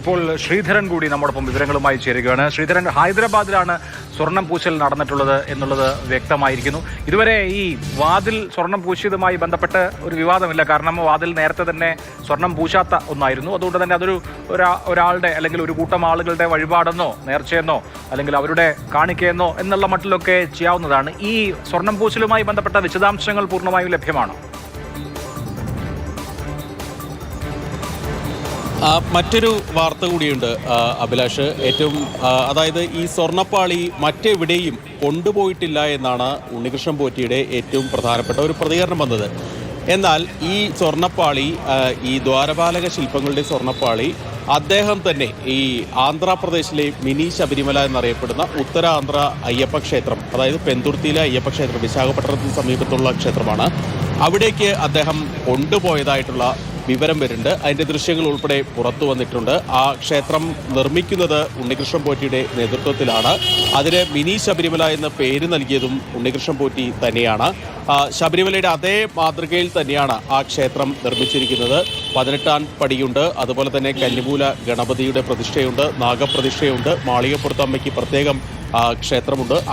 ഇപ്പോൾ ശ്രീധരൻ കൂടി നമ്മോടൊപ്പം വിവരങ്ങളുമായി ചേരുകയാണ്. ശ്രീധരൻ ഹൈദരാബാദിലാണ് സ്വർണം പൂശൽ നടന്നിട്ടുള്ളത് എന്നുള്ളത് വ്യക്തമായിരിക്കുന്നു. ഇതുവരെ ഈ വാതിൽ സ്വർണം പൂശിയതുമായി ബന്ധപ്പെട്ട് ഒരു വിവാദമില്ല. കാരണം വാതിൽ നേരത്തെ തന്നെ സ്വർണം പൂശാത്ത ഒന്നായിരുന്നു. അതുകൊണ്ട് തന്നെ അതൊരു ഒരാളുടെ അല്ലെങ്കിൽ ഒരു കൂട്ടം ആളുകളുടെ വഴിപാടെന്നോ നേർച്ചയെന്നോ അല്ലെങ്കിൽ അവരുടെ കാണിക്കയെന്നോ എന്നുള്ള മട്ടിലൊക്കെ ചെയ്യാവുന്നതാണ്. ഈ സ്വർണം പൂശലുമായി ബന്ധപ്പെട്ട വിശദാംശങ്ങൾ പൂർണമായും ലഭ്യമാണോ? മറ്റൊരു വാർത്ത കൂടിയുണ്ട് അഭിലാഷ്. ഏറ്റവും അതായത് ഈ സ്വർണപ്പാളി മറ്റെവിടെയും കൊണ്ടുപോയിട്ടില്ല എന്നാണ് ഉണ്ണികൃഷ്ണൻ പോറ്റിയുടെ ഏറ്റവും പ്രധാനപ്പെട്ട ഒരു പ്രതികരണം വന്നത്. എന്നാൽ ഈ സ്വർണപ്പാളി ഈ ദ്വാരപാലക ശില്പങ്ങളുടെ സ്വർണപ്പാളി അദ്ദേഹം തന്നെ ഈ ആന്ധ്രാപ്രദേശിലെ മിനി ശബരിമല എന്നറിയപ്പെടുന്ന ഉത്തരാന്ധ്ര അയ്യപ്പ ക്ഷേത്രം അതായത് പെന്തുർത്തിയിലെ അയ്യപ്പ ക്ഷേത്രം വിശാഖപട്ടണത്തിന് സമീപത്തുള്ള ക്ഷേത്രമാണ്. അവിടേക്ക് അദ്ദേഹം കൊണ്ടുപോയതായിട്ടുള്ള വിവരം വരുന്നുണ്ട്. അതിന്റെ ദൃശ്യങ്ങൾ ഉൾപ്പെടെ പുറത്തു വന്നിട്ടുണ്ട്. ആ ക്ഷേത്രം നിർമ്മിക്കുന്നത് ഉണ്ണികൃഷ്ണൻ പോറ്റിയുടെ നേതൃത്വത്തിലാണ്. അതിന് മിനി ശബരിമല എന്ന പേര് നൽകിയതും ഉണ്ണികൃഷ്ണൻ പോറ്റി തന്നെയാണ്. ശബരിമലയുടെ അതേ മാതൃകയിൽ തന്നെയാണ് ആ ക്ഷേത്രം നിർമ്മിച്ചിരിക്കുന്നത്. പതിനെട്ടാം പടിയുണ്ട്. അതുപോലെ തന്നെ കല്ലിമൂല ഗണപതിയുടെ പ്രതിഷ്ഠയുണ്ട്. നാഗപ്രതിഷ്ഠയുണ്ട്. മാളികപ്പുറത്തമ്മയ്ക്ക് പ്രത്യേകം ക്ഷേത്രമുണ്ട്.